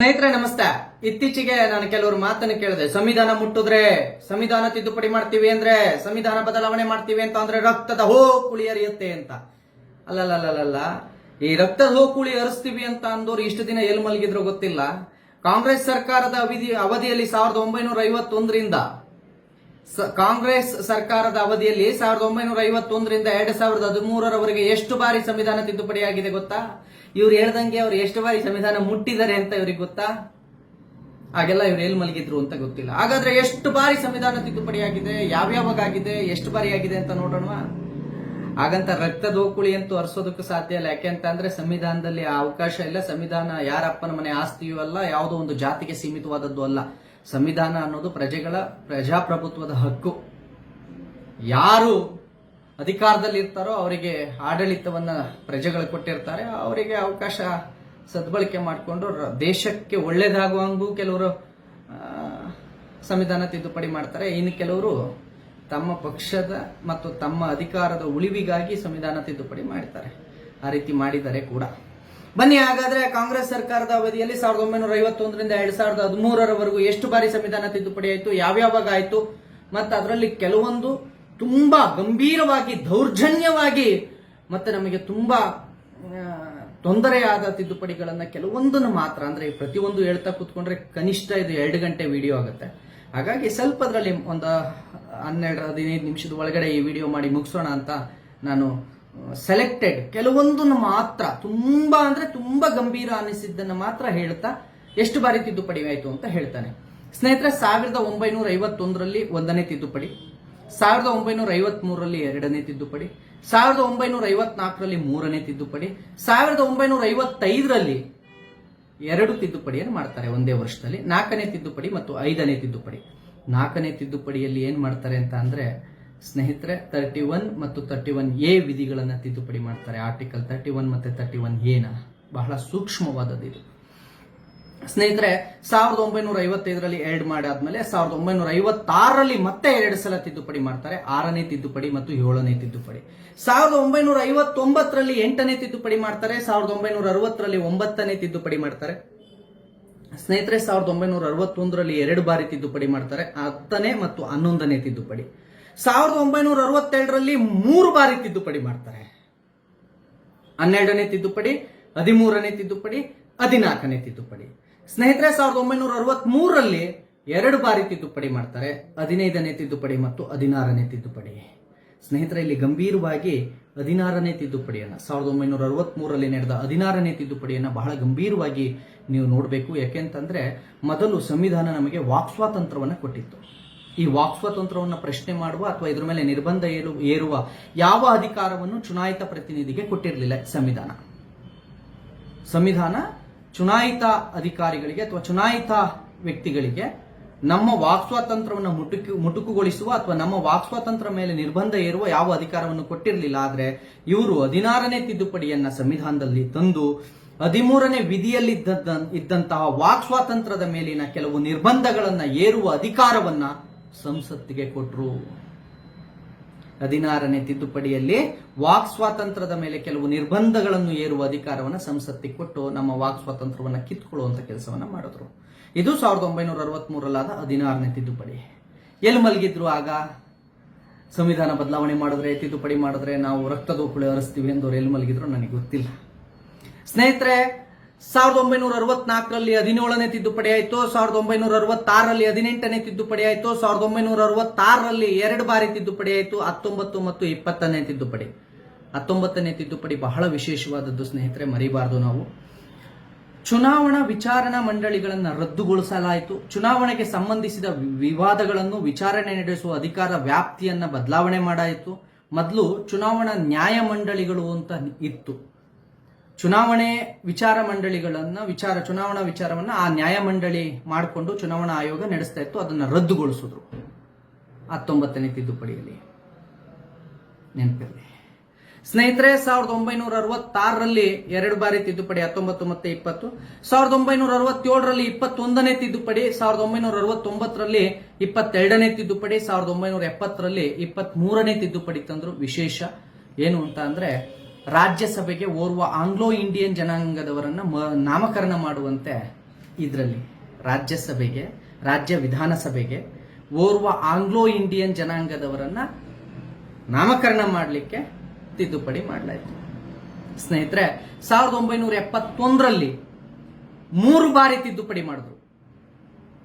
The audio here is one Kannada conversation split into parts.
ಸ್ನೇಹಿತರೆ, ನಮಸ್ತೆ. ಇತ್ತೀಚೆಗೆ ನಾನು ಕೆಲವರು ಮಾತನ್ನು ಕೇಳಿದೆ. ಸಂವಿಧಾನ ಮುಟ್ಟಿದ್ರೆ ಸಂವಿಧಾನ ತಿದ್ದುಪಡಿ ಮಾಡ್ತೀವಿ ಅಂದ್ರೆ ಸಂವಿಧಾನ ಬದಲಾವಣೆ ಮಾಡ್ತೀವಿ ಅಂತ ಅಂದ್ರೆ ರಕ್ತದ ಹೋ ಕುಳಿ ಹರಿಯುತ್ತೆ ಅಂತ. ಅಲ್ಲಲ್ಲ ಈ ರಕ್ತದ ಹೋ ಕುಳಿ ಹರಿಸ್ತೀವಿ ಅಂತ ಅಂದೋರು ಇಷ್ಟು ದಿನ ಎಲ್ಲಿ ಮಲಗಿದ್ರು ಗೊತ್ತಿಲ್ಲ. ಕಾಂಗ್ರೆಸ್ ಸರ್ಕಾರದ ಅವಧಿ ಅವಧಿಯಲ್ಲಿ ಸಾವಿರದ ಒಂಬೈನೂರ ಐವತ್ತೊಂದರಿಂದ ಕಾಂಗ್ರೆಸ್ ಸರ್ಕಾರದ ಅವಧಿಯಲ್ಲಿ ಸಾವಿರದ ಒಂಬೈನೂರ ಐವತ್ತೊಂದರಿಂದ ಎರಡ್ ಸಾವಿರದ ಹದಿಮೂರರವರೆಗೆ ಎಷ್ಟು ಬಾರಿ ಸಂವಿಧಾನ ತಿದ್ದುಪಡಿ ಆಗಿದೆ ಗೊತ್ತಾ? ಇವ್ರು ಹೇಳ್ದಂಗೆ ಅವ್ರು ಎಷ್ಟು ಬಾರಿ ಸಂವಿಧಾನ ಮುಟ್ಟಿದ್ದಾರೆ ಅಂತ ಇವ್ರಿಗೆ ಗೊತ್ತಾ? ಹಾಗೆಲ್ಲ ಇವ್ರು ಎಲ್ಲಿ ಮಲಗಿದ್ರು ಅಂತ ಗೊತ್ತಿಲ್ಲ. ಹಾಗಾದ್ರೆ ಎಷ್ಟು ಬಾರಿ ಸಂವಿಧಾನ ತಿದ್ದುಪಡಿ ಆಗಿದೆ? ಯಾವ್ಯಾವಾಗ ಆಗಿದೆ? ಎಷ್ಟು ಬಾರಿ ಆಗಿದೆ ಅಂತ ನೋಡೋಣ ಹಾಗಂತ ರಕ್ತ ದೋಕುಳಿ ಅಂತೂ ಹರಿಸೋದಕ್ಕೂ ಸಾಧ್ಯ ಇಲ್ಲ. ಯಾಕೆ ಅಂತಂದ್ರೆ ಸಂವಿಧಾನದಲ್ಲಿ ಆ ಅವಕಾಶ ಇಲ್ಲ. ಸಂವಿಧಾನ ಯಾರಪ್ಪನ ಮನೆ ಆಸ್ತಿಯೂ ಅಲ್ಲ, ಯಾವುದೋ ಒಂದು ಜಾತಿಗೆ ಸೀಮಿತವಾದದ್ದು ಅಲ್ಲ. ಸಂವಿಧಾನ ಅನ್ನೋದು ಪ್ರಜೆಗಳ ಪ್ರಜಾಪ್ರಭುತ್ವದ ಹಕ್ಕು. ಯಾರು ಅಧಿಕಾರದಲ್ಲಿ ಇರ್ತಾರೋ ಅವರಿಗೆ ಆಡಳಿತವನ್ನ ಪ್ರಜೆಗಳು ಕೊಟ್ಟಿರ್ತಾರೆ. ಅವರಿಗೆ ಅವಕಾಶ ಸದ್ಬಳಕೆ ಮಾಡಿಕೊಂಡು ದೇಶಕ್ಕೆ ಒಳ್ಳೇದಾಗುವಂಗೂ ಕೆಲವರು ಸಂವಿಧಾನ ತಿದ್ದುಪಡಿ ಮಾಡ್ತಾರೆ. ಇನ್ನು ಕೆಲವರು ತಮ್ಮ ಪಕ್ಷದ ಮತ್ತು ತಮ್ಮ ಅಧಿಕಾರದ ಉಳಿವಿಗಾಗಿ ಸಂವಿಧಾನ ತಿದ್ದುಪಡಿ ಮಾಡ್ತಾರೆ. ಆ ರೀತಿ ಮಾಡಿದರೆ ಕೂಡ. ಬನ್ನಿ, ಹಾಗಾದ್ರೆ ಕಾಂಗ್ರೆಸ್ ಸರ್ಕಾರದ ಅವಧಿಯಲ್ಲಿ ಸಾವಿರದ ಒಂಬೈನೂರ ಐವತ್ತೊಂದರಿಂದ ಎರಡ್ ಸಾವಿರದ ಹದಿಮೂರರವರೆಗೂ ಎಷ್ಟು ಬಾರಿ ಸಂವಿಧಾನ ತಿದ್ದುಪಡಿ ಆಯಿತು, ಯಾವ್ಯಾವಾಗ ಆಯಿತು? ಮತ್ತು ಅದರಲ್ಲಿ ಕೆಲವೊಂದು ತುಂಬಾ ಗಂಭೀರವಾಗಿ, ದೌರ್ಜನ್ಯವಾಗಿ ಮತ್ತೆ ನಮಗೆ ತುಂಬಾ ತೊಂದರೆಯಾದ ತಿದ್ದುಪಡಿಗಳನ್ನು ಕೆಲವೊಂದನ್ನು ಮಾತ್ರ, ಅಂದ್ರೆ ಪ್ರತಿಯೊಂದು ಹೇಳ್ತಾ ಕೂತ್ಕೊಂಡ್ರೆ ಕನಿಷ್ಠ ಇದು ಎರಡು ಗಂಟೆ ವಿಡಿಯೋ ಆಗುತ್ತೆ. ಹಾಗಾಗಿ ಸ್ವಲ್ಪ ಅದರಲ್ಲಿ ಒಂದು ಹನ್ನೆರಡು ಹದಿನೈದು ನಿಮಿಷದ ಒಳಗಡೆ ಈ ವಿಡಿಯೋ ಮಾಡಿ ಮುಗಿಸೋಣ ಅಂತ ನಾನು ಸೆಲೆಕ್ಟೆಡ್ ಕೆಲವೊಂದನ್ನು ಮಾತ್ರ, ತುಂಬಾ ಅಂದ್ರೆ ತುಂಬಾ ಗಂಭೀರ ಅನಿಸಿದ್ದನ್ನು ಮಾತ್ರ ಹೇಳ್ತಾ ಎಷ್ಟು ಬಾರಿ ತಿದ್ದುಪಡಿ ಆಯಿತು ಅಂತ ಹೇಳ್ತಾನೆ. ಸ್ನೇಹಿತರೆ, ಸಾವಿರದ ಒಂಬೈನೂರ ಐವತ್ತೊಂದರಲ್ಲಿ ಒಂದನೇ ತಿದ್ದುಪಡಿ, ಸಾವಿರದ ಒಂಬೈನೂರ ಐವತ್ ಮೂರರಲ್ಲಿ ಎರಡನೇ ತಿದ್ದುಪಡಿ, ಸಾವಿರದ ಒಂಬೈನೂರ ಐವತ್ನಾಲ್ಕರಲ್ಲಿ ಮೂರನೇ ತಿದ್ದುಪಡಿ, ಸಾವಿರದ ಒಂಬೈನೂರ ಐವತ್ತೈದರಲ್ಲಿ ಎರಡು ತಿದ್ದುಪಡಿಯನ್ನು ಮಾಡ್ತಾರೆ ಒಂದೇ ವರ್ಷದಲ್ಲಿ. ನಾಲ್ಕನೇ ತಿದ್ದುಪಡಿ ಮತ್ತು ಐದನೇ ತಿದ್ದುಪಡಿ. ನಾಲ್ಕನೇ ತಿದ್ದುಪಡಿಯಲ್ಲಿ ಏನ್ ಮಾಡ್ತಾರೆ ಅಂತ ಅಂದ್ರೆ ಸ್ನೇಹಿತರೆ ತರ್ಟಿ ಒನ್ ಮತ್ತು ತರ್ಟಿ ಒನ್ ಎ ವಿಧಿಗಳನ್ನು ತಿದ್ದುಪಡಿ ಮಾಡ್ತಾರೆ. ಆರ್ಟಿಕಲ್ ತರ್ಟಿ ಒನ್ ಮತ್ತೆ ತರ್ಟಿ ಒನ್ ಎನ ಬಹಳ ಸೂಕ್ಷ್ಮವಾದದ್ದು ಇದು. ಸ್ನೇಹಿತರೆ, ಸಾವಿರದ ಒಂಬೈನೂರ ಐವತ್ತೈದರಲ್ಲಿ ಎರಡು ಮಾಡಾದ್ಮೇಲೆ ಸಾವಿರದ ಒಂಬೈನೂರ ಐವತ್ತಾರರಲ್ಲಿ ಮತ್ತೆ ಎರಡು ಸಲ ತಿದ್ದುಪಡಿ ಮಾಡ್ತಾರೆ. ಆರನೇ ತಿದ್ದುಪಡಿ ಮತ್ತು ಏಳನೇ ತಿದ್ದುಪಡಿ. ಸಾವಿರದ ಒಂಬೈನೂರ ಐವತ್ತೊಂಬತ್ತರಲ್ಲಿ ಎಂಟನೇ ತಿದ್ದುಪಡಿ ಮಾಡ್ತಾರೆ. ಸಾವಿರದ ಒಂಬೈನೂರ ಅರವತ್ತರಲ್ಲಿ ಒಂಬತ್ತನೇ ತಿದ್ದುಪಡಿ ಮಾಡ್ತಾರೆ. ಸ್ನೇಹಿತರೆ, ಸಾವಿರದ ಒಂಬೈನೂರ ಅರವತ್ತೊಂದರಲ್ಲಿ ಎರಡು ಬಾರಿ ತಿದ್ದುಪಡಿ ಮಾಡ್ತಾರೆ. ಹತ್ತನೇ ಮತ್ತು ಹನ್ನೊಂದನೇ ತಿದ್ದುಪಡಿ. ಸಾವಿರದ ಒಂಬೈನೂರ ಅರವತ್ತೆರಡರಲ್ಲಿ ಮೂರು ಬಾರಿ ತಿದ್ದುಪಡಿ ಮಾಡ್ತಾರೆ. ಹನ್ನೆರಡನೇ ತಿದ್ದುಪಡಿ, ಹದಿಮೂರನೇ ತಿದ್ದುಪಡಿ, ಹದಿನಾಲ್ಕನೇ ತಿದ್ದುಪಡಿ. ಸ್ನೇಹಿತರೆ, ಸಾವಿರದ ಒಂಬೈನೂರ ಅರವತ್ಮೂರರಲ್ಲಿ ಎರಡು ಬಾರಿ ತಿದ್ದುಪಡಿ ಮಾಡ್ತಾರೆ. ಹದಿನೈದನೇ ತಿದ್ದುಪಡಿ ಮತ್ತು ಹದಿನಾರನೇ ತಿದ್ದುಪಡಿ. ಸ್ನೇಹಿತರೆ, ಇಲ್ಲಿ ಗಂಭೀರವಾಗಿ ಹದಿನಾರನೇ ತಿದ್ದುಪಡಿಯನ್ನು, ಸಾವಿರದ ಒಂಬೈನೂರ ಅರವತ್ತ್ ಮೂರರಲ್ಲಿ ನಡೆದ ಹದಿನಾರನೇ ತಿದ್ದುಪಡಿಯನ್ನು ಬಹಳ ಗಂಭೀರವಾಗಿ ನೀವು ನೋಡಬೇಕು. ಯಾಕೆಂತಂದರೆ, ಮೊದಲು ಸಂವಿಧಾನ ನಮಗೆ ವಾಕ್ ಸ್ವಾತಂತ್ರ್ಯವನ್ನು ಕೊಟ್ಟಿತ್ತು. ಈ ವಾಕ್ ಸ್ವಾತಂತ್ರ್ಯವನ್ನು ಪ್ರಶ್ನೆ ಮಾಡುವ ಅಥವಾ ಇದರ ಮೇಲೆ ನಿರ್ಬಂಧ ಏರು, ಏರುವ ಯಾವ ಅಧಿಕಾರವನ್ನು ಚುನಾಯಿತ ಪ್ರತಿನಿಧಿಗೆ ಕೊಟ್ಟಿರಲಿಲ್ಲ ಸಂವಿಧಾನ. ಸಂವಿಧಾನ ಚುನಾಯಿತ ಅಧಿಕಾರಿಗಳಿಗೆ ಅಥವಾ ಚುನಾಯಿತ ವ್ಯಕ್ತಿಗಳಿಗೆ ನಮ್ಮ ವಾಕ್ ಸ್ವಾತಂತ್ರ್ಯವನ್ನು ಮುಟುಕು, ಮುಟುಕುಗೊಳಿಸುವ ಅಥವಾ ನಮ್ಮ ವಾಕ್ ಸ್ವಾತಂತ್ರ್ಯ ಮೇಲೆ ನಿರ್ಬಂಧ ಏರುವ ಯಾವ ಅಧಿಕಾರವನ್ನು ಕೊಟ್ಟಿರಲಿಲ್ಲ ಆದರೆ ಇವರು ಹದಿನಾರನೇ ತಿದ್ದುಪಡಿಯನ್ನ ಸಂವಿಧಾನದಲ್ಲಿ ತಂದು ಹದಿಮೂರನೇ ವಿಧಿಯಲ್ಲಿ ಇದ್ದಂತಹ ವಾಕ್ ಸ್ವಾತಂತ್ರ್ಯದ ಮೇಲಿನ ಕೆಲವು ನಿರ್ಬಂಧಗಳನ್ನ ಏರುವ ಅಧಿಕಾರವನ್ನ ಸಂಸತ್ತಿಗೆ ಕೊಟ್ಟರು ಹದಿನಾರನೇ ತಿದ್ದುಪಡಿಯಲ್ಲಿ ವಾಕ್ ಸ್ವಾತಂತ್ರ್ಯದ ಮೇಲೆ ಕೆಲವು ನಿರ್ಬಂಧಗಳನ್ನು ಏರುವ ಅಧಿಕಾರವನ್ನು ಸಂಸತ್ತಿಗೆ ಕೊಟ್ಟು ನಮ್ಮ ವಾಕ್ ಸ್ವಾತಂತ್ರ್ಯವನ್ನು ಕಿತ್ಕೊಳ್ಳುವಂತ ಕೆಲಸವನ್ನು ಮಾಡಿದ್ರು. ಇದು ಸಾವಿರದ ಒಂಬೈನೂರ ಅರವತ್ತ್ ಮೂರಲ್ಲಾದ ಹದಿನಾರನೇ ತಿದ್ದುಪಡಿ. ಎಲ್ಲಿ ಮಲಗಿದ್ರು ಆಗ? ಸಂವಿಧಾನ ಬದಲಾವಣೆ ಮಾಡಿದ್ರೆ, ತಿದ್ದುಪಡಿ ಮಾಡಿದ್ರೆ ನಾವು ರಕ್ತದೋಕುಳೆ ಹರಿಸ್ತೀವಿ ಎಂದು ಎಲ್ಲಿ ಮಲಗಿದ್ರು ನನಗೆ ಗೊತ್ತಿಲ್ಲ. ಸ್ನೇಹಿತರೆ ಸಾವಿರದ ಒಂಬೈನೂರ ಅರವತ್ನಾಲ್ಕರಲ್ಲಿ ಹದಿನೇಳನೇ ತಿದ್ದುಪಡಿ ಆಯಿತು ಸಾವಿರದ ಒಂಬೈನೂರ ಅರವತ್ತಾರರಲ್ಲಿ ಹದಿನೆಂಟನೇ ತಿದ್ದುಪಡಿ ಆಯಿತು ಸಾವಿರದ ಒಂಬೈನೂರ ಅರವತ್ತಾರರಲ್ಲಿ ಎರಡು ಬಾರಿ ತಿದ್ದುಪಡಿ ಆಯಿತು, ಹತ್ತೊಂಬತ್ತು ಮತ್ತು ಇಪ್ಪತ್ತನೇ ತಿದ್ದುಪಡಿ. ಹತ್ತೊಂಬತ್ತನೇ ತಿದ್ದುಪಡಿ ಬಹಳ ವಿಶೇಷವಾದದ್ದು, ಸ್ನೇಹಿತರೆ, ಮರಿಬಾರದು ನಾವು. ಚುನಾವಣಾ ವಿಚಾರಣಾ ಮಂಡಳಿಗಳನ್ನು ರದ್ದುಗೊಳಿಸಲಾಯಿತು. ಚುನಾವಣೆಗೆ ಸಂಬಂಧಿಸಿದ ವಿವಾದಗಳನ್ನು ವಿಚಾರಣೆ ನಡೆಸುವ ಅಧಿಕಾರ ವ್ಯಾಪ್ತಿಯನ್ನ ಬದಲಾವಣೆ ಮಾಡಾಯಿತು. ಮೊದಲು ಚುನಾವಣಾ ನ್ಯಾಯ ಮಂಡಳಿಗಳು ಅಂತ ಇತ್ತು. ಚುನಾವಣೆ ವಿಚಾರ ಮಂಡಳಿಗಳನ್ನ ವಿಚಾರ, ಚುನಾವಣಾ ವಿಚಾರವನ್ನ ಆ ನ್ಯಾಯಮಂಡಳಿ ಮಾಡಿಕೊಂಡು ಚುನಾವಣಾ ಆಯೋಗ ನಡೆಸ್ತಾ ಇತ್ತು. ಅದನ್ನ ರದ್ದುಗೊಳಿಸಿದ್ರು. ಹತ್ತೊಂಬತ್ತನೇ ತಿದ್ದುಪಡಿಯಲ್ಲಿ. ನೆನಪಿರಲಿ. ಸ್ನೇಹಿತರೆ, ಸಾವಿರದ ಒಂಬೈನೂರ ಅರವತ್ತಾರರಲ್ಲಿ ಎರಡು ಬಾರಿ ತಿದ್ದುಪಡಿ, ಹತ್ತೊಂಬತ್ತು ಮತ್ತೆ ಇಪ್ಪತ್ತು. ಸಾವಿರದ ಒಂಬೈನೂರ ಅರವತ್ತೇಳರಲ್ಲಿ ಇಪ್ಪತ್ತೊಂದನೇ ತಿದ್ದುಪಡಿ, ಸಾವಿರದ ಒಂಬೈನೂರ ಅರವತ್ತೊಂಬತ್ತರಲ್ಲಿ ಇಪ್ಪತ್ತೆರಡನೇ ತಿದ್ದುಪಡಿ, ಸಾವಿರದ ಒಂಬೈನೂರ ಎಪ್ಪತ್ತರಲ್ಲಿ ಇಪ್ಪತ್ತ್ ಮೂರನೇ ತಿದ್ದುಪಡಿ ತಂದ್ರು ವಿಶೇಷ. ಏನು ಅಂತ ಅಂದ್ರೆ ರಾಜ್ಯಸಭೆಗೆ ಓರ್ವ ಆಂಗ್ಲೋ ಇಂಡಿಯನ್ ಜನಾಂಗದವರನ್ನ ನಾಮಕರಣ ಮಾಡುವಂತೆ ಇದರಲ್ಲಿ ರಾಜ್ಯಸಭೆಗೆ, ರಾಜ್ಯ ವಿಧಾನಸಭೆಗೆ ಓರ್ವ ಆಂಗ್ಲೋ ಇಂಡಿಯನ್ ಜನಾಂಗದವರನ್ನ ನಾಮಕರಣ ಮಾಡಲಿಕ್ಕೆ ತಿದ್ದುಪಡಿ ಮಾಡಲಾಯಿತು. ಸ್ನೇಹಿತರೆ, ಸಾವಿರದ ಒಂಬೈನೂರ ಎಪ್ಪತ್ತೊಂದರಲ್ಲಿ ಮೂರು ಬಾರಿ ತಿದ್ದುಪಡಿ ಮಾಡಿದ್ರು.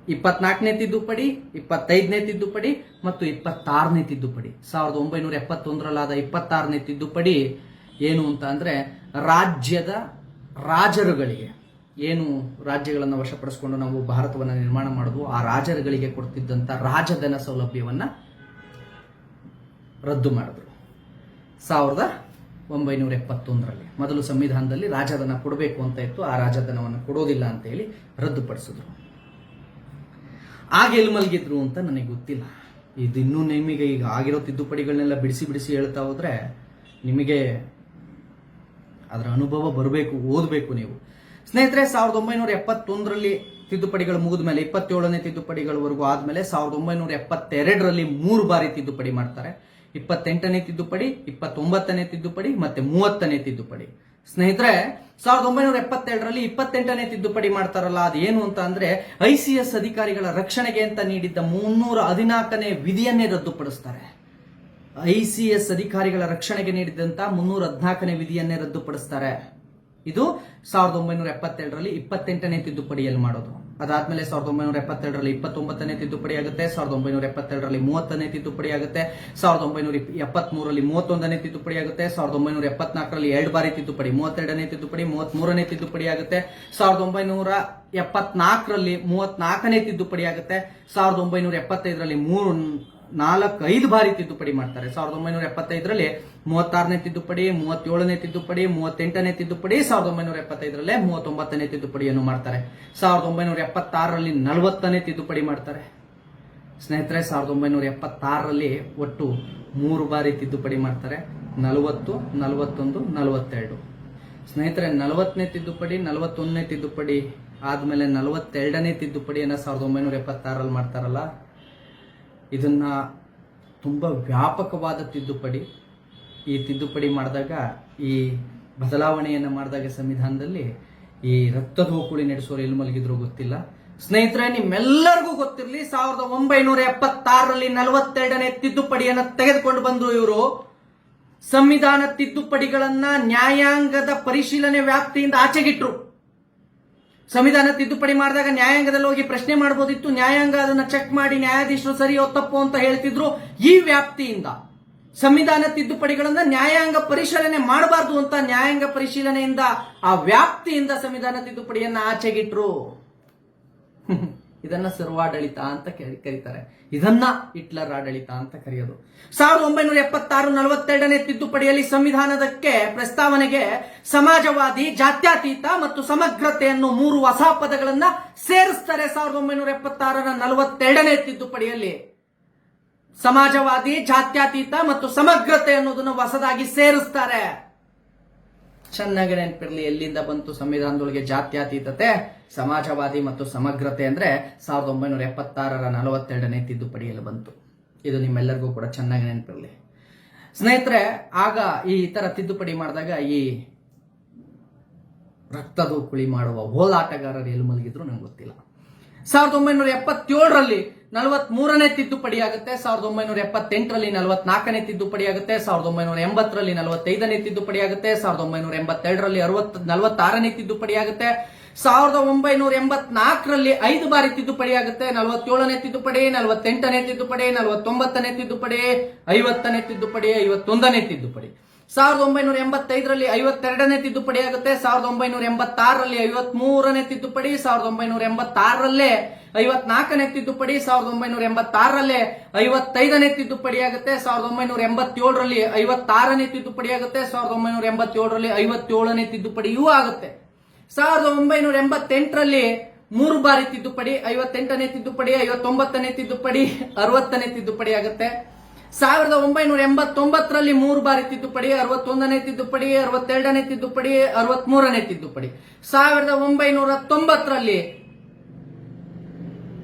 ಇಪ್ಪತ್ನಾಲ್ಕನೇ ತಿದ್ದುಪಡಿ, ಇಪ್ಪತ್ತೈದನೇ ತಿದ್ದುಪಡಿ ಮತ್ತು ಇಪ್ಪತ್ತಾರನೇ ತಿದ್ದುಪಡಿ. ಸಾವಿರದ ಒಂಬೈನೂರ ಎಪ್ಪತ್ತೊಂದರಲ್ಲಾದ ಇಪ್ಪತ್ತಾರನೇ ತಿದ್ದುಪಡಿ ಏನು ಅಂತ ಅಂದರೆ ರಾಜ್ಯದ ರಾಜರುಗಳಿಗೆ. ಏನು ರಾಜ್ಯಗಳನ್ನು ವಶಪಡಿಸಿಕೊಂಡು ನಾವು ಭಾರತವನ್ನು ನಿರ್ಮಾಣ ಮಾಡಿದ್ವು ಆ ರಾಜರುಗಳಿಗೆ ಕೊಡ್ತಿದ್ದಂಥ ರಾಜಧನ ಸೌಲಭ್ಯವನ್ನ ರದ್ದು ಮಾಡಿದ್ರು. ಸಾವಿರದ ಒಂಬೈನೂರ ಎಪ್ಪತ್ತೊಂದರಲ್ಲಿ ಮೊದಲು ಸಂವಿಧಾನದಲ್ಲಿ ರಾಜಧನ ಕೊಡಬೇಕು ಅಂತ ಇತ್ತು, ಆ ರಾಜಧನವನ್ನು ಕೊಡೋದಿಲ್ಲ ಅಂತ ಹೇಳಿ ರದ್ದುಪಡಿಸಿದ್ರು. ಆಗ ಎಲ್ಲಿ ಮಲಗಿದ್ರು ಅಂತ ನನಗೆ ಗೊತ್ತಿಲ್ಲ. ಇದು ಇನ್ನೂ ನಿಮಗೆ ಈಗ ಆಗಿರೋ ತಿದ್ದುಪಡಿಗಳನ್ನೆಲ್ಲ ಬಿಡಿಸಿ ಬಿಡಿಸಿ ಹೇಳ್ತಾ ಹೋದ್ರೆ ನಿಮಗೆ ಅದರ ಅನುಭವ ಬರಬೇಕು, ಓದಬೇಕು ನೀವು. ಸ್ನೇಹಿತರೆ, ಸಾವಿರದ ಒಂಬೈನೂರ ಎಪ್ಪತ್ತೊಂದರಲ್ಲಿ ತಿದ್ದುಪಡಿಗಳು ಮುಗಿದ ಮೇಲೆ ಇಪ್ಪತ್ತೇಳನೇ ತಿದ್ದುಪಡಿಗಳವರೆಗೂ ಆದ್ಮೇಲೆ ಸಾವಿರದ ಒಂಬೈನೂರ ಎಪ್ಪತ್ತೆರಡರಲ್ಲಿ ಮೂರು ಬಾರಿ ತಿದ್ದುಪಡಿ ಮಾಡ್ತಾರೆ. ಇಪ್ಪತ್ತೆಂಟನೇ ತಿದ್ದುಪಡಿ, ಇಪ್ಪತ್ತೊಂಬತ್ತನೇ ತಿದ್ದುಪಡಿ, ಮತ್ತೆ ಮೂವತ್ತನೇ ತಿದ್ದುಪಡಿ. ಸ್ನೇಹಿತರೆ, ಸಾವಿರದ ಒಂಬೈನೂರ ಎಪ್ಪತ್ತೆರಡರಲ್ಲಿ ಇಪ್ಪತ್ತೆಂಟನೇ ತಿದ್ದುಪಡಿ ಮಾಡ್ತಾರಲ್ಲ, ಅದೇನು ಅಂತ ಅಂದ್ರೆ ಐ ಸಿ ಎಸ್ ಅಧಿಕಾರಿಗಳ ರಕ್ಷಣೆಗೆ ಅಂತ ನೀಡಿದ್ದ ಮುನ್ನೂರ ಹದಿನಾಲ್ಕನೇ ವಿಧಿಯನ್ನೇ ರದ್ದುಪಡಿಸ್ತಾರೆ. ಐ ಸಿ ಎಸ್ ಅಧಿಕಾರಿಗಳ ರಕ್ಷಣೆಗೆ ನೀಡಿದಂತ ಮುನ್ನೂರ ಹದಿನಾಲ್ಕನೇ ವಿಧಿಯನ್ನೇ ರದ್ದುಪಡಿಸ್ತಾರೆ. ಇದು ಸಾವಿರದ ಒಂಬೈನೂರ ಎಪ್ಪತ್ತೆರಡರಲ್ಲಿ ಇಪ್ಪತ್ತೆಂಟನೇ ತಿದ್ದುಪಡಿಯಲ್ಲಿ ಮಾಡೋದು. ಅದಾದ್ಮೇಲೆ ಸಾವಿರದ ಒಂಬೈನೂರ ಎಪ್ಪತ್ತೆರಡರಲ್ಲಿ ಇಪ್ಪತ್ತೊಂಬತ್ತನೇ ತಿದ್ದುಪಡಿ ಆಗುತ್ತೆ, ಸಾವಿರದ ಒಂಬೈನೂರ ಎಪ್ಪತ್ತೆರಡರಲ್ಲಿ ಮೂವತ್ತನೇ ತಿದ್ದುಪಡಿ ಆಗುತ್ತೆ, ಸಾವಿರದ ಒಂಬೈನೂರ ಎಪ್ಪತ್ಮೂರರಲ್ಲಿ ಮೂವತ್ತೊಂದನೇ ತಿದ್ದುಪಡಿ ಆಗುತ್ತೆ, ಸಾವಿರದ ಒಂಬೈನೂರ ಎಪ್ಪತ್ನಾಲ್ಕರಲ್ಲಿ ಎರಡು ಬಾರಿ ತಿದ್ದುಪಡಿ, ಮೂವತ್ತೆರಡನೇ ತಿದ್ದುಪಡಿ, ಮೂವತ್ಮೂರನೇ ತಿದ್ದುಪಡಿ ಆಗುತ್ತೆ, ಸಾವಿರದ ಒಂಬೈನೂರ ಎಪ್ಪತ್ನಾಲ್ಕರಲ್ಲಿ ಮೂವತ್ನಾಲ್ಕನೇ ತಿದ್ದುಪಡಿ ಆಗುತ್ತೆ, ಸಾವಿರದ ಒಂಬೈನೂರ ಎಪ್ಪತ್ತೈದರಲ್ಲಿ ಮೂರು ನಾಲ್ಕು ಐದು ಬಾರಿ ತಿದ್ದುಪಡಿ ಮಾಡ್ತಾರೆ. ಸಾವಿರದ ಒಂಬೈನೂರ ಎಪ್ಪತ್ತೈದರಲ್ಲಿ ಮೂವತ್ತಾರನೇ ತಿದ್ದುಪಡಿ, ಮೂವತ್ತೇಳನೇ ತಿದ್ದುಪಡಿ, ಮೂವತ್ತೆಂಟನೇ ತಿದ್ದುಪಡಿ, ಸಾವಿರದ ಒಂಬೈನೂರ ಎಪ್ಪತ್ತೈದರಲ್ಲೇ ಮೂವತ್ತೊಂಬತ್ತನೇ ತಿದ್ದುಪಡಿಯನ್ನು ಮಾಡ್ತಾರೆ. ಸಾವಿರದ ಒಂಬೈನೂರ ಎಪ್ಪತ್ತಾರರಲ್ಲಿ ನಲವತ್ತನೇ ತಿದ್ದುಪಡಿ ಮಾಡ್ತಾರೆ. ಸ್ನೇಹಿತರೆ, ಸಾವಿರದ ಒಂಬೈನೂರ ಎಪ್ಪತ್ತಾರರಲ್ಲಿ ಒಟ್ಟು ಮೂರು ಬಾರಿ ತಿದ್ದುಪಡಿ ಮಾಡ್ತಾರೆ. ನಲವತ್ತು, ನಲವತ್ತೊಂದು, ನಲವತ್ತೆರಡು. ಸ್ನೇಹಿತರೆ, ನಲವತ್ತನೇ ತಿದ್ದುಪಡಿ, ನಲವತ್ತೊಂದನೇ ತಿದ್ದುಪಡಿ ಆದಮೇಲೆ ನಲವತ್ತೆರಡನೇ ತಿದ್ದುಪಡಿಯನ್ನು ಸಾವಿರದ ಒಂಬೈನೂರ ಎಪ್ಪತ್ತಾರಲ್ಲಿ ಮಾಡ್ತಾರಲ್ಲ ಇದನ್ನ ತುಂಬ ವ್ಯಾಪಕವಾದ ತಿದ್ದುಪಡಿ, ಈ ತಿದ್ದುಪಡಿ ಮಾಡಿದಾಗ, ಈ ಬದಲಾವಣೆಯನ್ನು ಮಾಡಿದಾಗ ಸಂವಿಧಾನದಲ್ಲಿ ಈ ರಕ್ತದ ಹೋಕುಳಿ ನಡೆಸೋರು ಎಲ್ಲಿ ಮಲಗಿದ್ರು ಗೊತ್ತಿಲ್ಲ. ಸ್ನೇಹಿತರೆ, ನಿಮ್ಮೆಲ್ಲರಿಗೂ ಗೊತ್ತಿರಲಿ, ಸಾವಿರದ ಒಂಬೈನೂರ ಎಪ್ಪತ್ತಾರರಲ್ಲಿ ನಲವತ್ತೆರಡನೇ ತಿದ್ದುಪಡಿಯನ್ನು ತೆಗೆದುಕೊಂಡು ಬಂದರು ಇವರು. ಸಂವಿಧಾನ ತಿದ್ದುಪಡಿಗಳನ್ನ ನ್ಯಾಯಾಂಗದ ಪರಿಶೀಲನೆ ವ್ಯಾಪ್ತಿಯಿಂದ ಆಚೆಗಿಟ್ರು. ಸಂವಿಧಾನ ತಿದ್ದುಪಡಿ ಮಾಡಿದಾಗ ನ್ಯಾಯಾಂಗದಲ್ಲಿ ಹೋಗಿ ಪ್ರಶ್ನೆ ಮಾಡಬಹುದಿತ್ತು ನ್ಯಾಯಾಂಗ ಅದನ್ನ ಚೆಕ್ ಮಾಡಿ ನ್ಯಾಯಾಧೀಶರು ಸರಿಯೋ ತಪ್ಪು ಅಂತ ಹೇಳ್ತಿದ್ರು. ಈ ವ್ಯಾಪ್ತಿಯಿಂದ ಸಂವಿಧಾನ ತಿದ್ದುಪಡಿಗಳನ್ನ ನ್ಯಾಯಾಂಗ ಪರಿಶೀಲನೆ ಮಾಡಬಾರ್ದು ಅಂತ ನ್ಯಾಯಾಂಗ ಪರಿಶೀಲನೆಯಿಂದ ಆ ವ್ಯಾಪ್ತಿಯಿಂದ ಸಂವಿಧಾನ ತಿದ್ದುಪಡಿಯನ್ನ ಆಚೆಗಿಟ್ರು. ಇದನ್ನ ಸರ್ವಾಡಳಿತ ಅಂತ ಕರಿ- ಕರೀತಾರೆ. ಇದನ್ನ ಹಿಟ್ಲರ್ ಆಡಳಿತ ಅಂತ ಕರೆಯೋದು. ಸಾವಿರದ ಒಂಬೈನೂರ ಎಪ್ಪತ್ತಾರು ನಲವತ್ತೆರಡನೇ ತಿದ್ದುಪಡಿಯಲ್ಲಿ ಸಂವಿಧಾನದಕ್ಕೆ ಪ್ರಸ್ತಾವನೆಗೆ ಸಮಾಜವಾದಿ, ಜಾತ್ಯತೀತ ಮತ್ತು ಸಮಗ್ರತೆ ಅನ್ನೋ ಮೂರು ಹೊಸ ಪದಗಳನ್ನ ಸೇರಿಸ್ತಾರೆ ಸಾವಿರದ ಒಂಬೈನೂರ ಎಪ್ಪತ್ತಾರರ ನಲವತ್ತೆರಡನೇ ತಿದ್ದುಪಡಿಯಲ್ಲಿ. ಸಮಾಜವಾದಿ, ಜಾತ್ಯತೀತ ಮತ್ತು ಸಮಗ್ರತೆ ಅನ್ನೋದನ್ನು ಹೊಸದಾಗಿ ಸೇರಿಸ್ತಾರೆ. ಚೆನ್ನಾಗಿ ನೆನಪಿರ್ಲಿ ಎಲ್ಲಿಂದ ಬಂತು ಸಂವಿಧಾನದೊಳಗೆ ಜಾತ್ಯತೀತತೆ, ಸಮಾಜವಾದಿ ಮತ್ತು ಸಮಗ್ರತೆ ಅಂದ್ರೆ ಸಾವಿರದ ಒಂಬೈನೂರ ಎಪ್ಪತ್ತಾರರ ನಲವತ್ತೆರಡನೇ ತಿದ್ದುಪಡಿಯಲ್ಲಿ ಬಂತು. ಇದು ನಿಮ್ಮೆಲ್ಲರಿಗೂ ಕೂಡ ಚೆನ್ನಾಗಿ ನೆನಪಿರ್ಲಿ ಸ್ನೇಹಿತರೆ, ಆಗ ಈ ತರ ತಿದ್ದುಪಡಿ ಮಾಡಿದಾಗ ಈ ರಕ್ತದ ಕುಳಿ ಮಾಡುವ ಹೋಲಾಟಗಾರರು ಎಲ್ಲಿ ಮಲಗಿದ್ರು ನಂಗೆ ಗೊತ್ತಿಲ್ಲ. ಸಾವಿರದ ಒಂಬೈನೂರ ಎಪ್ಪತ್ತೇಳರಲ್ಲಿ ನಲವತ್ ಮೂರನೇ ತಿದ್ದುಪಡಿ ಆಗುತ್ತೆ, ಸಾವಿರದ ಒಂಬೈನೂರ ಎಪ್ಪತ್ತೆಂಟರಲ್ಲಿ ನಲವತ್ನಾಲ್ಕನೇ ತಿದ್ದುಪಡಿ ಆಗುತ್ತೆ, ಸಾವಿರದ ಒಂಬೈನೂರ ಎಂಬತ್ತರಲ್ಲಿ ನಲವತ್ತೈದನೇ ತಿದ್ದುಪಡಿ ಆಗುತ್ತೆ, ಸಾವಿರದ ಒಂಬೈನೂರ ಎಂಬತ್ತೆರಡರಲ್ಲಿ ಅರವತ್ ನಲವತ್ತಾರನೇ ತಿದ್ದುಪಡಿ ಆಗುತ್ತೆ, ಸಾವಿರದ ಒಂಬೈನೂರ ಎಂಬತ್ನಾಲ್ಕರಲ್ಲಿ ಐದು ಬಾರಿ ತಿದ್ದುಪಡಿ ಆಗುತ್ತೆ, ನಲವತ್ತೇಳನೇ ತಿದ್ದುಪಡಿ, ನಲವತ್ತೆಂಟನೇ ತಿದ್ದುಪಡಿ, ನಲವತ್ತೊಂಬತ್ತನೇ ತಿದ್ದುಪಡಿ, ಐವತ್ತನೇ ತಿದ್ದುಪಡಿ, ಐವತ್ತೊಂದನೇ ತಿದ್ದುಪಡಿ. ಸಾವಿರದ ಒಂಬೈನೂರ ಎಂಬತ್ತೈದರಲ್ಲಿ ಐವತ್ತೆರಡನೇ ತಿದ್ದುಪಡಿ ಆಗುತ್ತೆ. ಸಾವಿರದ ಒಂಬೈನೂರ ಎಂಬತ್ತಾರರಲ್ಲಿ ಐವತ್ ಮೂರನೇ ತಿದ್ದುಪಡಿ, ಸಾವಿರದ ಒಂಬೈನೂರ ಎಂಬತ್ತಾರರಲ್ಲೇ ಐವತ್ನಾಲ್ಕನೇ ತಿದ್ದುಪಡಿ, ಸಾವಿರದ ಒಂಬೈನೂರ ಎಂಬತ್ತಾರರಲ್ಲೇ ಐವತ್ತೈದನೇ ತಿದ್ದುಪಡಿ ಆಗುತ್ತೆ. ಸಾವಿರದ ಒಂಬೈನೂರ ಎಂಬತ್ತೇಳರಲ್ಲಿ ಐವತ್ತಾರನೇ ತಿದ್ದುಪಡಿ ಆಗುತ್ತೆ. ಸಾವಿರದ ಒಂಬೈನೂರ ಎಂಬತ್ತೇಳರಲ್ಲಿ ಐವತ್ತೇಳನೇ ತಿದ್ದುಪಡಿಯೂ ಆಗುತ್ತೆ. ಸಾವಿರದ ಒಂಬೈನೂರ ಎಂಬತ್ತೆಂಟರಲ್ಲಿ ಮೂರು ಬಾರಿ ತಿದ್ದುಪಡಿ, ಐವತ್ತೆಂಟನೇ ತಿದ್ದುಪಡಿ, ಐವತ್ತೊಂಬತ್ತನೇ ತಿದ್ದುಪಡಿ, ಅರವತ್ತನೇ ತಿದ್ದುಪಡಿ ಆಗುತ್ತೆ. ಸಾವಿರದ ಒಂಬೈನೂರ ಎಂಬತ್ತೊಂಬತ್ತರಲ್ಲಿ ಮೂರು ಬಾರಿ ತಿದ್ದುಪಡಿ, ಅರವತ್ತೊಂದನೇ ತಿದ್ದುಪಡಿ, ಅರವತ್ತೆರಡನೇ ತಿದ್ದುಪಡಿ, ಅರವತ್ಮೂರನೇ ತಿದ್ದುಪಡಿ. ಸಾವಿರದ ಒಂಬೈನೂರ ತೊಂಬತ್ತರಲ್ಲಿ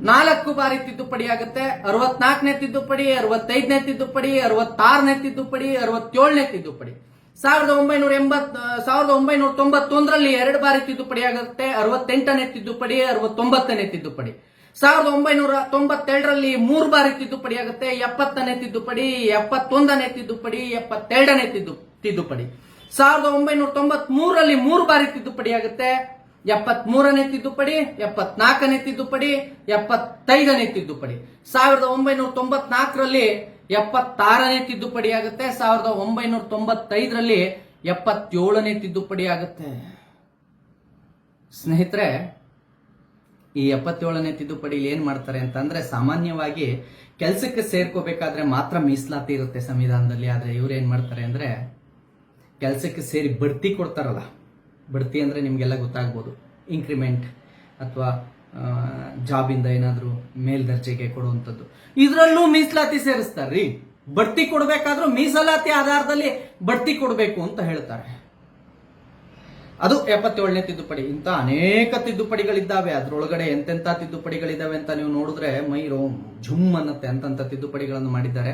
ನಾಲ್ಕು ಬಾರಿ ತಿದ್ದುಪಡಿ ಆಗುತ್ತೆ. ಅರವತ್ನಾಲ್ಕನೇ ತಿದ್ದುಪಡಿ, ಅರವತ್ತೈದನೇ ತಿದ್ದುಪಡಿ, ಅರವತ್ತಾರನೇ ತಿದ್ದುಪಡಿ, ಅರವತ್ತೇಳನೇ ತಿದ್ದುಪಡಿ. ಸಾವಿರದ ಒಂಬೈನೂರ ಎಂಬತ್, ಸಾವಿರದ ಒಂಬೈನೂರ ತೊಂಬತ್ತೊಂದರಲ್ಲಿ ಎರಡು ಬಾರಿ ತಿದ್ದುಪಡಿ ಆಗುತ್ತೆ. ಅರವತ್ತೆಂಟನೇ ತಿದ್ದುಪಡಿ, ಅರವತ್ತೊಂಬತ್ತನೇ ತಿದ್ದುಪಡಿ. ಸಾವಿರದ ಒಂಬೈನೂರ ತೊಂಬತ್ತೆರಡರಲ್ಲಿ ಮೂರು ಬಾರಿ ತಿದ್ದುಪಡಿ ಆಗುತ್ತೆ. ಎಪ್ಪತ್ತನೇ ತಿದ್ದುಪಡಿ, ಎಪ್ಪತ್ತೊಂದನೇ ತಿದ್ದುಪಡಿ, ಎಪ್ಪತ್ತೆರಡನೇ ತಿದ್ದು, ತಿದ್ದುಪಡಿ. ಸಾವಿರದ ಒಂಬೈನೂರ ತೊಂಬತ್ ಮೂರರಲ್ಲಿ ಮೂರು ಬಾರಿ ತಿದ್ದುಪಡಿ ಆಗುತ್ತೆ. ಎಪ್ಪತ್ ಮೂರನೇ ತಿದ್ದುಪಡಿ, ಎಪ್ಪತ್ನಾಲ್ಕನೇ ತಿದ್ದುಪಡಿ, ಎಪ್ಪತ್ತೈದನೇ ತಿದ್ದುಪಡಿ. ಸಾವಿರದ ಒಂಬೈನೂರ ತೊಂಬತ್ನಾಲ್ಕರಲ್ಲಿ ಎಪ್ಪತ್ತಾರನೇ ತಿದ್ದುಪಡಿ ಆಗುತ್ತೆ. ಸಾವಿರದ ಒಂಬೈನೂರ ತೊಂಬತ್ತೈದರಲ್ಲಿ ಎಪ್ಪತ್ತೇಳನೇ ತಿದ್ದುಪಡಿ ಆಗುತ್ತೆ. ಸ್ನೇಹಿತರೆ ಈ ಎಪ್ಪತ್ತೇಳನೇ ತಿದ್ದುಪಡಿಲಿ ಏನ್ ಮಾಡ್ತಾರೆ ಅಂತಂದ್ರೆ ಸಾಮಾನ್ಯವಾಗಿ ಕೆಲಸಕ್ಕೆ ಸೇರ್ಕೋಬೇಕಾದ್ರೆ ಮಾತ್ರ ಮೀಸಲಾತಿ ಇರುತ್ತೆ ಸಂವಿಧಾನದಲ್ಲಿ, ಆದ್ರೆ ಇವ್ರು ಏನ್ ಮಾಡ್ತಾರೆ ಅಂದ್ರೆ ಕೆಲಸಕ್ಕೆ ಸೇರಿ ಬಡ್ತಿ ಕೊಡ್ತಾರಲ್ಲ, ಬಡ್ತಿ ಅಂದ್ರೆ ನಿಮ್ಗೆಲ್ಲ ಗೊತ್ತಾಗ್ಬೋದು ಇನ್ಕ್ರಿಮೆಂಟ್ ಅಥವಾ ಜಾಬಿಂದ ಏನಾದರೂ ಮೇಲ್ದರ್ಜೆಗೆ ಕೊಡುವಂಥದ್ದು. ಇದರಲ್ಲೂ ಮೀಸಲಾತಿ ಸೇರಿಸ್ತಾರ್ರಿ. ಬಡ್ತಿ ಕೊಡಬೇಕಾದ್ರೂ ಮೀಸಲಾತಿ ಆಧಾರದಲ್ಲಿ ಬಡ್ತಿ ಕೊಡಬೇಕು ಅಂತ ಹೇಳ್ತಾರೆ. ಅದು ಎಪ್ಪತ್ತೇಳನೇ ತಿದ್ದುಪಡಿ. ಇಂಥ ಅನೇಕ ತಿದ್ದುಪಡಿಗಳಿದ್ದಾವೆ. ಅದರೊಳಗಡೆ ಎಂತೆಂಥ ತಿದ್ದುಪಡಿಗಳಿದ್ದಾವೆ ಅಂತ ನೀವು ನೋಡಿದ್ರೆ ಮೈ ರೋಮ್ ಝುಮ್ ಅನ್ನತ್ತೆ ಅಂತಂತ ತಿದ್ದುಪಡಿಗಳನ್ನು ಮಾಡಿದ್ದಾರೆ.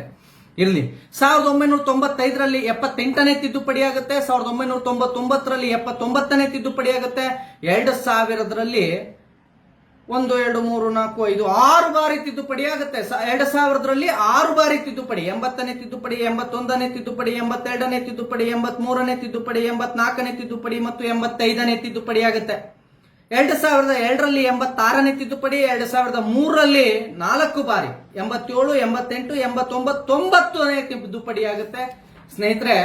ಇರಲಿ. ಸಾವಿರದ ಒಂಬೈನೂರ ತೊಂಬತ್ತೈದರಲ್ಲಿ ಎಪ್ಪತ್ತೆಂಟನೇ ತಿದ್ದುಪಡಿ ಆಗುತ್ತೆ ಸಾವಿರದ ಒಂಬೈನೂರ ತೊಂಬತ್ತೊಂಬತ್ತರಲ್ಲಿ ಎಪ್ಪತ್ತೊಂಬತ್ತನೇ ತಿದ್ದುಪಡಿ ಆಗುತ್ತೆ ಎರಡು ಸಾವಿರದಲ್ಲಿ ಒಂದು, ಎರಡು, ಮೂರು, ನಾಲ್ಕು, ಐದು, ಆರು ಬಾರಿ ತಿದ್ದುಪಡಿ ಆಗುತ್ತೆ. ಎರಡು ಸಾವಿರದಲ್ಲಿ ಆರು ಬಾರಿ ತಿದ್ದುಪಡಿ, ಎಂಬತ್ತನೇ ತಿದ್ದುಪಡಿ, ಎಂಬತ್ತೊಂದನೇ ತಿದ್ದುಪಡಿ, ಎಂಬತ್ತೆರಡನೇ ತಿದ್ದುಪಡಿ, ಎಂಬತ್ಮೂರನೇ ತಿದ್ದುಪಡಿ, ಎಂಬತ್ನಾಲ್ಕನೇ ತಿದ್ದುಪಡಿ ಮತ್ತು ಎಂಬತ್ತೈದನೇ ತಿದ್ದುಪಡಿ ಆಗುತ್ತೆ. ಎರಡು ಸಾವಿರದ ಎರಡರಲ್ಲಿ ಎಂಬತ್ತಾರನೇ ತಿದ್ದುಪಡಿ, ಎರಡು ಸಾವಿರದ ಮೂರರಲ್ಲಿ ನಾಲ್ಕು ಬಾರಿ, ಎಂಬತ್ತೇಳು, ಎಂಬತ್ತೆಂಟು, ಎಂಬತ್ತೊಂಬತ್ತೊಂಬತ್ತನೇ ತಿದ್ದುಪಡಿ ಆಗುತ್ತೆ. ಸ್ನೇಹಿತರೆ,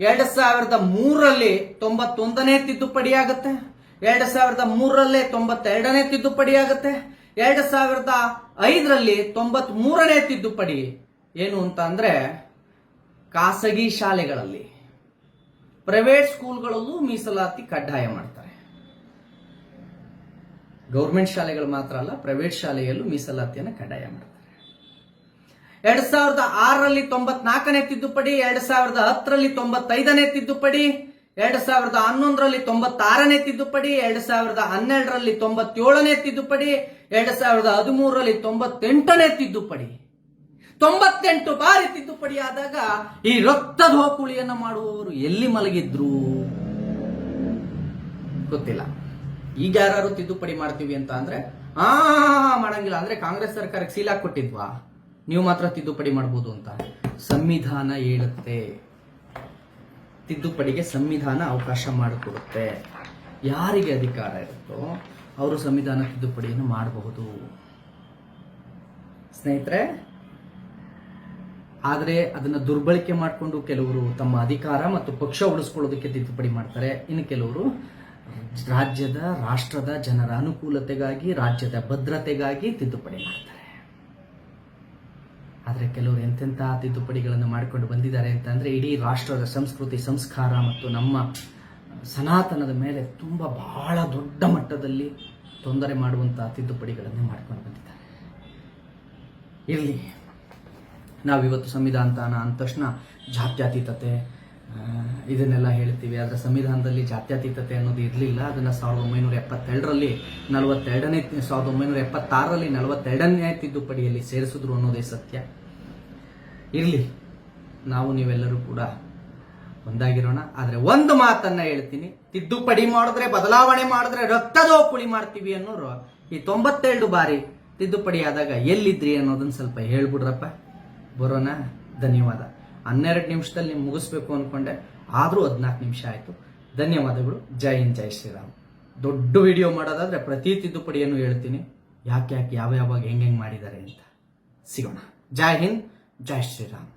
ಎರಡು ಸಾವಿರದ ಮೂರರಲ್ಲಿ ತೊಂಬತ್ತೊಂದನೇ ತಿದ್ದುಪಡಿ ಆಗುತ್ತೆ. ಎರಡು ಸಾವಿರದ ಮೂರರಲ್ಲೇ ತೊಂಬತ್ತೆರಡನೇ ತಿದ್ದುಪಡಿ ಆಗುತ್ತೆ. ಎರಡು ಸಾವಿರದ ಐದರಲ್ಲಿ ತೊಂಬತ್ ಮೂರನೇ ತಿದ್ದುಪಡಿ. ಏನು ಅಂತ ಅಂದ್ರೆ ಖಾಸಗಿ ಶಾಲೆಗಳಲ್ಲಿ. ಪ್ರೈವೇಟ್ ಸ್ಕೂಲ್ಗಳಲ್ಲೂ ಮೀಸಲಾತಿ ಕಡ್ಡಾಯ ಮಾಡ್ತಾರೆ. ಗೌರ್ಮೆಂಟ್ ಶಾಲೆಗಳು ಮಾತ್ರ ಅಲ್ಲ, ಪ್ರೈವೇಟ್ ಶಾಲೆಯಲ್ಲೂ ಮೀಸಲಾತಿಯನ್ನು ಕಡ್ಡಾಯ ಮಾಡ್ತಾರೆ. ಎರಡ್ ಸಾವಿರದ ಆರರಲ್ಲಿ ತೊಂಬತ್ನಾಲ್ಕನೇ ತಿದ್ದುಪಡಿ, ಎರಡ್ ಸಾವಿರದ ಹತ್ತರಲ್ಲಿ ತೊಂಬತ್ತೈದನೇ ತಿದ್ದುಪಡಿ ಎರಡ್ ಸಾವಿರದ ಹನ್ನೊಂದರಲ್ಲಿ ತೊಂಬತ್ತಾರನೇ ತಿದ್ದುಪಡಿ, ಎರಡ್ ಸಾವಿರದ ಹನ್ನೆರಡರಲ್ಲಿ ತೊಂಬತ್ತೇಳನೇ ತಿದ್ದುಪಡಿ, ಎರಡ್ ಸಾವಿರದ ಹದಿಮೂರರಲ್ಲಿ ತೊಂಬತ್ತೆಂಟನೇ ತಿದ್ದುಪಡಿ. ತೊಂಬತ್ತೆಂಟು ಬಾರಿ ತಿದ್ದುಪಡಿ ಆದಾಗ ಈ ರಕ್ತದ ಹೋಕುಳಿಯನ್ನು ಮಾಡುವವರು ಎಲ್ಲಿ ಮಲಗಿದ್ರು? ಗೊತ್ತಿಲ್ಲ. ಈಗ ಯಾರು ತಿದ್ದುಪಡಿ ಮಾಡ್ತೀವಿ ಅಂತ ಅಂದ್ರೆ, ಆ, ಮಾಡಂಗಿಲ್ಲ. ಅಂದ್ರೆ ಕಾಂಗ್ರೆಸ್ ಸರ್ಕಾರಕ್ಕೆ ಸೀಲ್ ಕೊಟ್ಟಿದ್ವಾ? ನೀವು ಮಾತ್ರ ತಿದ್ದುಪಡಿ ಮಾಡ್ಬೋದು ಅಂತ. ಸಂವಿಧಾನ ಹೇಳುತ್ತೆ. ತಿದ್ದುಪಡಿಗೆ ಸಂವಿಧಾನ ಅವಕಾಶ ಮಾಡಿಕೊಡುತ್ತೆ. ಯಾರಿಗೆ ಅಧಿಕಾರ ಇರುತ್ತೋ ಅವರು ಸಂವಿಧಾನ ತಿದ್ದುಪಡಿಯನ್ನು ಮಾಡಬಹುದು. ಸ್ನೇಹಿತರೆ, ಆದರೆ ಅದನ್ನು ದುರ್ಬಳಕೆ ಮಾಡಿಕೊಂಡು ಕೆಲವರು ತಮ್ಮ ಅಧಿಕಾರ ಮತ್ತು ಪಕ್ಷ ಉಳಿಸ್ಕೊಳ್ಳೋದಕ್ಕೆ ತಿದ್ದುಪಡಿ ಮಾಡ್ತಾರೆ. ಇನ್ನು ಕೆಲವರು ರಾಜ್ಯದ, ರಾಷ್ಟ್ರದ ಜನರ ಅನುಕೂಲತೆಗಾಗಿ, ರಾಜ್ಯದ ಭದ್ರತೆಗಾಗಿ ತಿದ್ದುಪಡಿ ಮಾಡ್ತಾರೆ. ಆದರೆ ಕೆಲವರು ಎಂತೆಂಥ ತಿದ್ದುಪಡಿಗಳನ್ನು ಮಾಡಿಕೊಂಡು ಬಂದಿದ್ದಾರೆ ಅಂತಂದ್ರೆ ಇಡೀ ರಾಷ್ಟ್ರದ ಸಂಸ್ಕೃತಿ, ಸಂಸ್ಕಾರ ಮತ್ತು ನಮ್ಮ ಸನಾತನದ ಮೇಲೆ ತುಂಬ ಬಹಳ ದೊಡ್ಡ ಮಟ್ಟದಲ್ಲಿ ತೊಂದರೆ ಮಾಡುವಂಥ ತಿದ್ದುಪಡಿಗಳನ್ನು ಮಾಡ್ಕೊಂಡು ಬಂದಿದ್ದಾರೆ. ಇರಲಿ, ನಾವಿವತ್ತು ಸಂವಿಧಾನ ಅಂದ ತಕ್ಷಣ ಜಾತ್ಯತೀತತೆ ಇದನ್ನೆಲ್ಲ ಹೇಳ್ತೀವಿ. ಆದರೆ ಸಂವಿಧಾನದಲ್ಲಿ ಜಾತ್ಯತೀತತೆ ಅನ್ನೋದು ಇರಲಿಲ್ಲ. ಅದನ್ನು ಸಾವಿರದ ಒಂಬೈನೂರ ಎಪ್ಪತ್ತೆರಡರಲ್ಲಿ, ನಲವತ್ತೆರಡನೇ, ಸಾವಿರದ ಒಂಬೈನೂರ ಎಪ್ಪತ್ತಾರರಲ್ಲಿ ನಲವತ್ತೆರಡನೇ ತಿದ್ದುಪಡಿಯಲ್ಲಿ ಸೇರಿಸಿದ್ರು ಅನ್ನೋದೇ ಸತ್ಯ. ಇರಲಿ. ನಾವು ನೀವೆಲ್ಲರೂ ಕೂಡ ಒಂದಾಗಿರೋಣ. ಆದರೆ ಒಂದು ಮಾತನ್ನ ಹೇಳ್ತೀನಿ. ತಿದ್ದುಪಡಿ ಮಾಡಿದ್ರೆ, ಬದಲಾವಣೆ ಮಾಡಿದ್ರೆ ರಕ್ತದೋ ಕುಳಿ ಮಾಡ್ತೀವಿ ಅನ್ನೋರು ಈ ತೊಂಬತ್ತೆರಡು ಬಾರಿ ತಿದ್ದುಪಡಿ ಆದಾಗ ಎಲ್ಲಿದ್ರಿ ಅನ್ನೋದನ್ನ ಸ್ವಲ್ಪ ಹೇಳ್ಬಿಡ್ರಪ್ಪ. ಬರೋಣ. ಧನ್ಯವಾದ. ಹನ್ನೆರಡು ನಿಮಿಷದಲ್ಲಿ ನೀವು ಮುಗಿಸ್ಬೇಕು ಅನ್ಕೊಂಡೆ. ಆದರೂ ಹದಿನಾಲ್ಕು ನಿಮಿಷ ಆಯಿತು. ಧನ್ಯವಾದಗಳು. ಜೈ ಹಿಂದ್, ಜೈ ಶ್ರೀರಾಮ್. ದೊಡ್ಡ ವಿಡಿಯೋ ಮಾಡೋದಾದ್ರೆ ಪ್ರತಿ ತಿದ್ದುಪಡಿಯನ್ನು ಹೇಳ್ತೀನಿ. ಯಾಕೆ ಯಾಕೆ ಯಾವ ಯಾವಾಗ ಹೆಂಗೆ ಹೆಂಗೆ ಮಾಡಿದ್ದಾರೆ ಅಂತ. ಸಿಗೋಣ. ಜೈ ಹಿಂದ್. ಜೈ ಶ್ರೀರಾಮ್